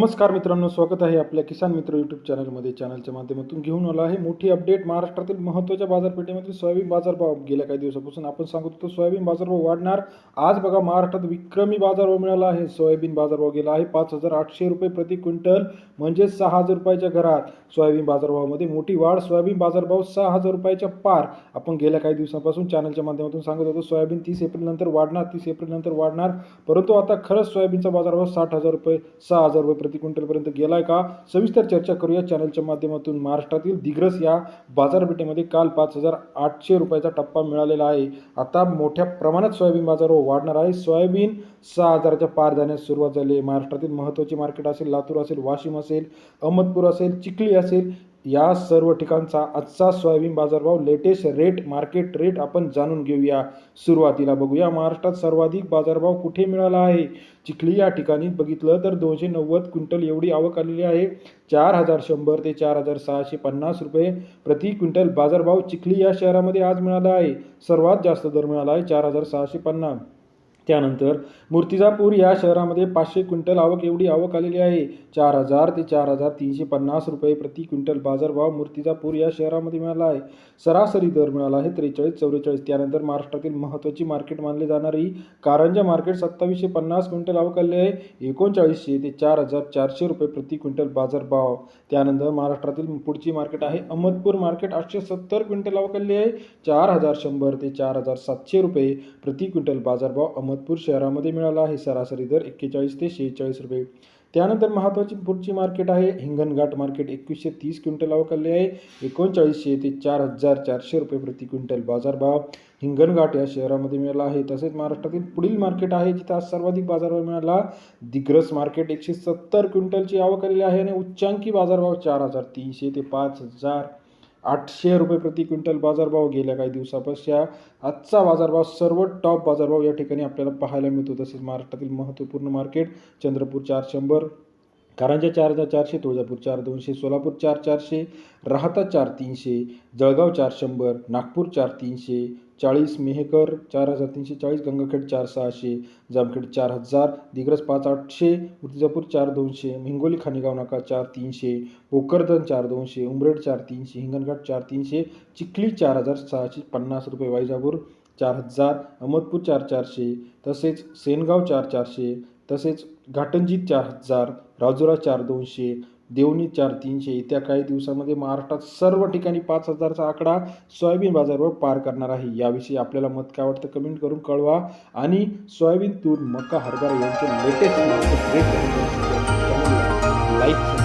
नमस्कार मित्रांनो स्वागत आहे आपल्या किसान मित्र यूट्यूब चॅनलमध्ये चॅनलच्या माध्यमातून घेऊन आलो आहे. मोठी अपडेट महाराष्ट्रातील महत्त्वाच्या बाजारपेठेमधील सोयाबीन बाजारभाव. गेल्या काही दिवसापासून आपण सांगत होतो सोयाबीन बाजारभाव वाढणार. आज बघा महाराष्ट्रात विक्रमी बाजारभाव मिळाला आहे. सोयाबीन बाजारभाव गेला आहे पाच हजार आठशे रुपये प्रति क्विंटल म्हणजे सहा हजार रुपयाच्या घरात. सोयाबीन बाजारभावामध्ये मोठी वाढ. सोयाबीन बाजारभाव सहा हजार रुपयाच्या पार. आपण गेल्या काही दिवसांपासून चॅनलच्या माध्यमातून सांगत होतो सोयाबीन तीस एप्रिल नंतर वाढणार तीस एप्रिल नंतर वाढणार. परंतु आता खरंच सोयाबीनचा बाजारभाव साठ हजार रुपये सहा हजार रुपये प्रति क्विंटलपर्यंत आहे का? सविस्तर चर्चा करूया चॅनलच्या माध्यमातून. महाराष्ट्रातील दिग्रस या बाजारपेठेमध्ये काल पाच हजार आठशे रुपयाचा टप्पा मिळालेला आहे. आता मोठ्या प्रमाणात सोयाबीन बाजार वाढणार आहे. सोयाबीन सहा हजाराच्या पार जाण्यास सुरुवात झाली आहे. महाराष्ट्रातील महत्त्वाची मार्केट असेल लातूर असेल वाशिम असेल अहमदपूर असेल चिखली असेल या सर्व ठिकाणचा आजचा सोयाबीन बाजारभाव लेटेस्ट रेट मार्केट रेट आपण जाणून घेऊया. सुरुवातीला बघूया महाराष्ट्रात सर्वाधिक बाजारभाव कुठे मिळाला आहे? चिखली या ठिकाणी बघितलं तर दोनशे नव्वद क्विंटल एवढी आवक आलेली आहे. चार हजार शंभर ते चार हजार सहाशे पन्नास रुपये प्रति क्विंटल बाजारभाव चिखली या शहरामध्ये आज मिळाला आहे. सर्वात जास्त दर मिळाला आहे चार हजार सहाशे पन्नास. त्यानंतर मूर्तिजापूर या शहरामध्ये पाचशे क्विंटल आवक एवढी आवक आलेली आहे. चार हजार ते चार हजार तीनशे पन्नास रुपये प्रति क्विंटल बाजारभाव मूर्तिजापूर या शहरामध्ये मिळाला आहे. सरासरी दर मिळाला आहे त्रेचाळीस चौवेचाळीस. त्यानंतर महाराष्ट्रातील महत्त्वाची मार्केट मानली जाणारी कारंजा मार्केट सत्तावीसशे पन्नास क्विंटल आवक आली आहे. एकोणचाळीसशे ते चार हजार चारशे रुपये प्रति क्विंटल बाजारभाव. त्यानंतर महाराष्ट्रातील पुढची मार्केट आहे अहमदपूर मार्केट. आठशे सत्तर क्विंटल आवक आली आहे. चार हजार शंभर ते चार हजार सातशे रुपये प्रति क्विंटल बाजारभाव अहमदपूर शहरामध्ये मिळाला आहे सरासरी दर एक्केचाळीस ते शेहेचाळीस रुपये. त्यानंतर महत्त्वाची पुढची मार्केट आहे. हिंगणघाट मार्केट एकवीसशे तीस क्विंटल अवकालले आहे. एकोणचाळीसशे ते चार हजार चारशे रुपये प्रति क्विंटल बाजारभाव हिंगणघाट या शहरामध्ये मिळाला आहे. तसेच महाराष्ट्रातील पुढील मार्केट आहे जिथे आज सर्वाधिक बाजारभाव मिळाला. दिग्रस मार्केट एकशे सत्तर क्विंटलची आवक आलेली आहे आणि उच्चांकी बाजारभाव चार हजार तीनशे ते पाच हजार आठशे रुपये प्रति क्विंटल बाजारभाव गेल्या काही दिवसापासच्या आजचा बाजारभाव सर्व टॉप बाजारभाव या ठिकाणी आपल्याला पाहायला मिळतो. तसेच महाराष्ट्रातील महत्त्वपूर्ण मार्केट चंद्रपूर चार शंभर कारंजा चार हजार चारशे तुळजापूर चार दोनशे सोलापूर चार चारशे राहता चार तीनशे जळगाव चार शंभर नागपूर चार तीनशे चाळीस मेहकर चार हजार तीनशे चाळीस गंगाखेड चार सहाशे जामखेड चार हजार दिग्रस पाच आठशे तुळजापूर चार दोनशे हिंगोली खानेगाव नाका चार तीनशे भोकरदन चार दोनशे उमरेड चार तीनशे हिंगणघाट चार तीनशे चिखली चार हजार सहाशे पन्नास रुपये वैजापूर चार हजार अहमदपूर चार चारशे तसेच सेनगाव चार चारशे तसेच घाटंजी चार हजार राजुरा चार दोनशे देवणी चार तीनशे येत्या काही दिवसामध्ये महाराष्ट्रात सर्व ठिकाणी पाच हजारचा आकडा सोयाबीन बाजारवर पार करणार आहे. याविषयी आपल्याला मत काय वाटतं कमेंट करून कळवा आणि सोयाबीन तूर मका हरभरा यांचे लेटेस्ट मार्केट रेट